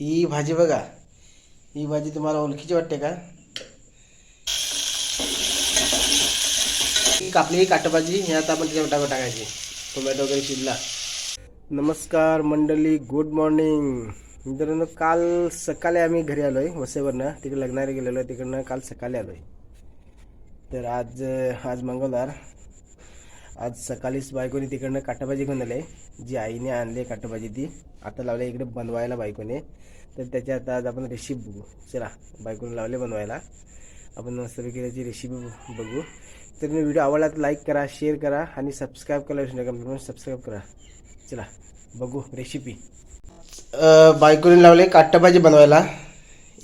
ही भाजी बघा. ही भाजी तुम्हाला ओळखीची वाटते का? ही कापली काटभाजी हे आता आपण त्याच्यावर टाकून टाकायची. टोमॅटो वगैरे शिजला. नमस्कार मंडळी गुड मॉर्निंग मित्रांनो काल सकाळी आम्ही घरी आलो आहे वसेवरनं तिकडे लग्नाला गेलेलो आहे तिकडनं काल सकाळी आलो आहे तर आज आज मंगळवार. आज सकाळीच बायकोने तिकडनं काटाभाजी घेऊन आले. जी आईने आणली काटाभाजी ती. आता लावले इकडे बनवायला बायकोने. तर त्याच्यात आज आपण रेसिपी बघू. चला बायकोने लावले बनवायला. आपण मस्तपैकी त्याची रेसिपी बघू. तर मी व्हिडिओ आवडला तर लाईक करा शेअर करा आणि सबस्क्राईब करायला विसरू नका. म्हणून सबस्क्राईब करा. चला बघू रेसिपी बायकोने लावले काटाभाजी बनवायला.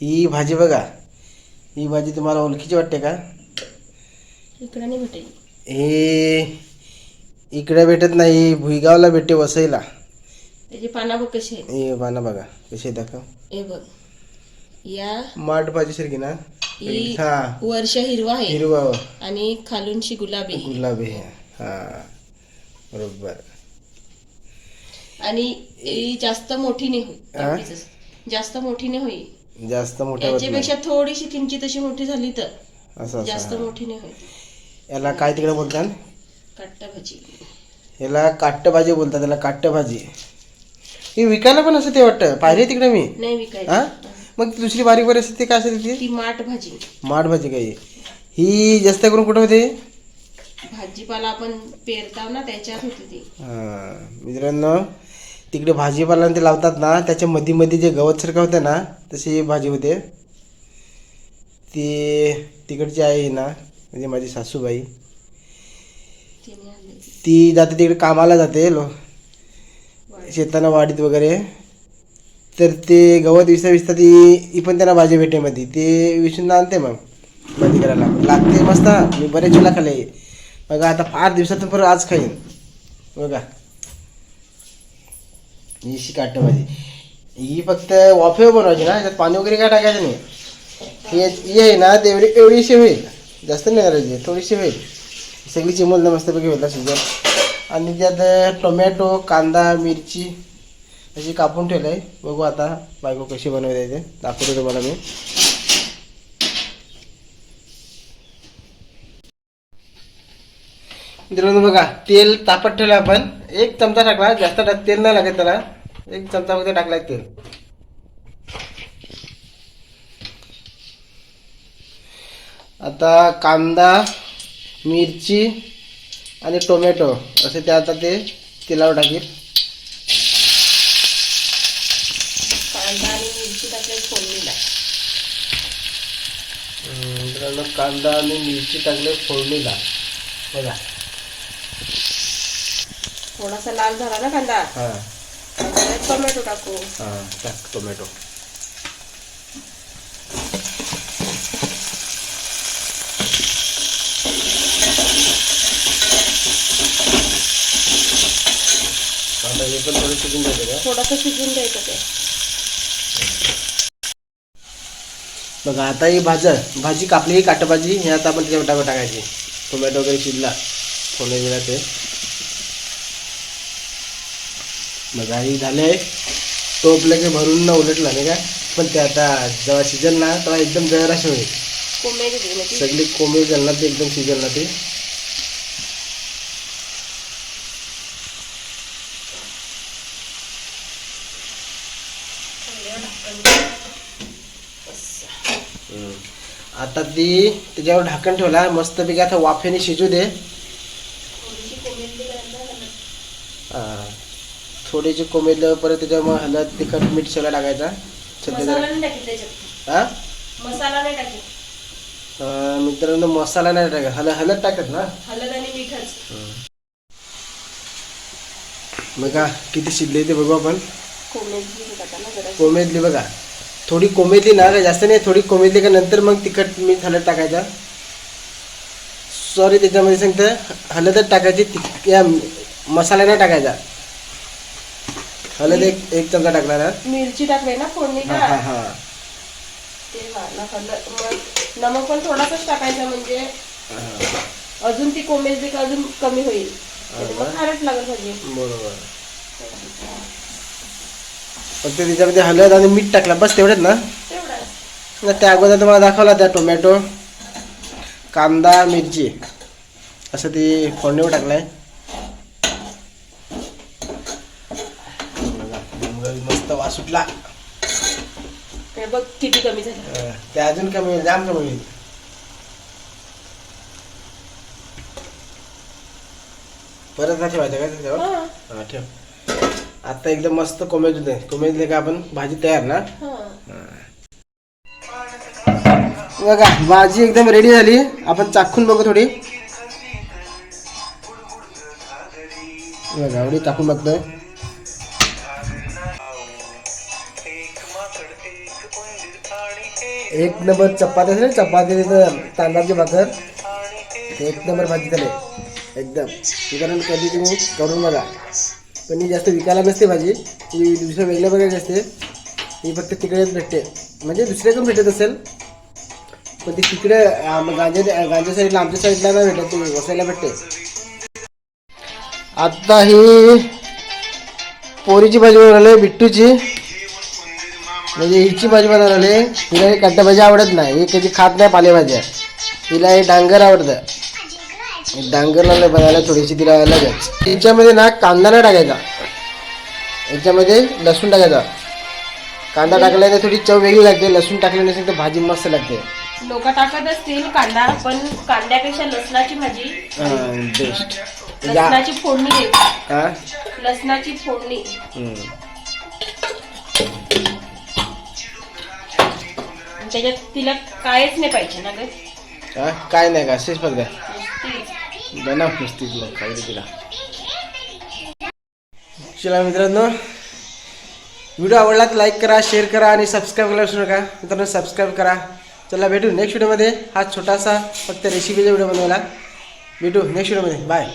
ही भाजी बघा. ही भाजी तुम्हाला ओळखीची वाटते का? इकडं नाही भेटेल. हे इकडे भेटत नाही भुईगावला भेटते वसईला. त्याची पाना बघ कशी आहे हे पाना बघा कसे दाखव. हे बघ. या माठ भाजी सारखी ना? ही हा वर्ष हिरवा आहे. हिरवा. आणि खालूनशी गुलाबी आहे. गुलाबी आहे. हा. बरोबर. आणि ही जास्त मोठी नाही होई हा? एवढीच. जास्त मोठी नाही होई. जास्त मोठ्या होत नाही. याच्यापेक्षा थोडीशी किंचित अशी मोठी झाली तर असं जास्त असं. मोठी नाही होई याला काय तिकडे बोलतात कट्टा भाजी याला काट्ट भाजी बोलतात त्याला काट्ट भाजी ही विकायला पण असं ते वाटतं. पाहिजे तिकडे मी? नाही हा? विकायची मग ती दुसरी बारीक बारीक असते ती काय असते ती? ती माठ भाजी माठ भाजी काही. ही जास्त करून कुठं होते? भाजीपाला आपण पेरताव ना त्याच्यात होती ती. हा, मित्रांनो तिकडे भाजीपाला ते लावतात ना त्याच्या मध्ये मध्ये जे गवत सारखं होतं ना तशी ही भाजी होते. ती तिकडची आहे ना म्हणजे माझी सासूबाई ती. जाते तिकडे कामाला जाते लो. शेताना वाडीत वगैरे. तर ते गवत विसता विसता ती ही पण त्यांना भाजी भेटे मध्ये ते विसून आणते मग. भाजी करायला. लागते मस्त. हा. मी बरेच वेळा खाल्ले. बघा आता फार दिवसातून परत आज खाईन. बघा. ही अशी काट भाजी. ही फक्त वाफेवर बनवायची ना? त्यात पाणी वगैरे काय टाकायचं नाही? ही ही आहे ना तेवढी एवढीशी होईल. जास्त नाही करायची. थोडीशी होईल. सगळी चिमूल मस्तपैकी होता शिजत आणि त्यात टोमॅटो कांदा मिरची अशी कापून ठेवलं आहे बघू आता बायको कशी बनवते ते. दाखवतो तुम्हाला मी. मित्रांनो बघा तेल तापत ठेवलं आपण. एक चमचा टाकला जास्त टाक तेल नाही लागत त्याला. एक चमचा फक्त टाकला तेल. आता कांदा मिरची आणि टोमॅटो असे ते आता ते तेलावर टाकील कांदा आणि मिरची टाकली फोडणीला. कांदा आणि मिरची टाकले फोडणीला. बघा. थोडासा लाल झाला ना कांदा? हां. टोमॅटो टाकू. हां टाक टोमॅटो. आता हे पण थोडं शिकून द्यायचं का? थोडंसं शिजून द्यायचं ते. बघा आता ही भाजर भाजी कापली काट भाजी हे आता आपण त्याच्यावर टाकून टाकायची. टोमॅटो वगैरे शिजला फोडणी दिला ते. बघा ही झाले. टोपलं की भरून न उलटला नाही का? पण ते आता जेव्हा शिजल ना तेव्हा एकदम जराशी होईल. सगळी कोंबडी जल ना ते? एकदम शिजल ना ते. आता ती त्याच्यावर ढाकण ठेवला मस्तपैकी आता वाफेने शिजू दे. हा. थोडीशी कोमेल परत त्याच्यावर हळद तिखट मीठ सगळं टाकायचा. सध्या हा? मसाला नाही टाकत. मित्रांनो मसाला नाही टाकत. हलद हळद टाकत ना? आणि मीठच. बघा किती शिजले ते बघू आपण. कोमेदली बघा. थोडी कोमेदली ना का? जास्त नाही थोडी कोमेदली का? नंतर मग तिखट मीठ हळद टाकायचा. सॉरी त्याच्यामध्ये सांगतं हळदच टाकायची तिख- या मसाला नाही टाकायचा. हळद एक एक चमचा टाकणार. मिरची टाकली ना हा फोडणीला हा. हा नमक पण थोडासाच टाकायचं म्हणजे. अजून ती कोमेजली का अजून कमी होईल. मग खारट भाजी बरोबर. फक्त त्याच्यामध्ये हळद आणि मीठ टाकलं. बस तेवढेच ना? ना त्या अगोदर तुम्हाला दाखवला त्या टोमॅटो कांदा मिरची. असं ते फोडणीवर टाकलाय. मस्त वास सुटला. हे बघ किती कमी झालं. अं, ते अजून कमी होईल जाम कमी होईल. परत का ठेवायचं का त्याच्यावर हा ठेव. आता एकदम मस्त कोमेज होते कोमेज का आपण भाजी तयार ना? हा. बघा भाजी एकदम रेडी झाली. आपण चाखून बघू थोडी. बघा एवढी चाखून बघतोय. एक नंबर चपाती असेल ना, चपाती तांदळाची भाकर. एक नंबर भाजी झाली एकदम. कारण कधी तुम्ही करून बघा. पण ही जास्त विकायला नसते भाजी. ही दुसऱ्या वेगळ्या प्रकारची असते ही फक्त तिकडेच भेटते. म्हणजे दुसऱ्याकडून भेटत असेल. पण ती तिकडे अं, गांजा गांजा साईडला आमच्या साईडला नाही भेटत ती वसायला भेटते. आता ही पोरीची भाजी बनवली बिट्टूची. म्हणजे हिची भाजी बनवली हिला ही कट्टा भाजी आवडत नाही. ही कधी खात नाही पालेभाज्या. तिला हे डांगर आवडतं. डांगरला बनायला थोडीशी तिला लगेच. तिच्यामध्ये ना कांदा नाही टाकायचा. याच्यामध्ये लसूण टाकायचा. कांदा टाकल्याने थोडी चव वेगळी लागते. लसूण टाकले नसेल तर भाजी मस्त लागते. लोक टाकत असतील कांदा पण कांद्यापेक्षा लसणाची भाजी. बेस्ट लसणाची फोडणी. द्यायची लसणाची फोडणी. त्याच्यात तिला कायच नाही पाहिजे ना काय नाही का? असेच फक्त नुसती बनव नुसतीच मग खाऊ तिला चला मित्रांनो व्हिडिओ आवडला तर लाईक करा शेअर करा आणि सबस्क्राईब करायला विसरू नका. मित्रांनो सबस्क्राईब करा. चला भेटू नेक्स्ट व्हिडिओमध्ये हा छोटासा फक्त रेसिपीचा व्हिडिओ बनवला भेटू नेक्स्ट व्हिडिओमध्ये बाय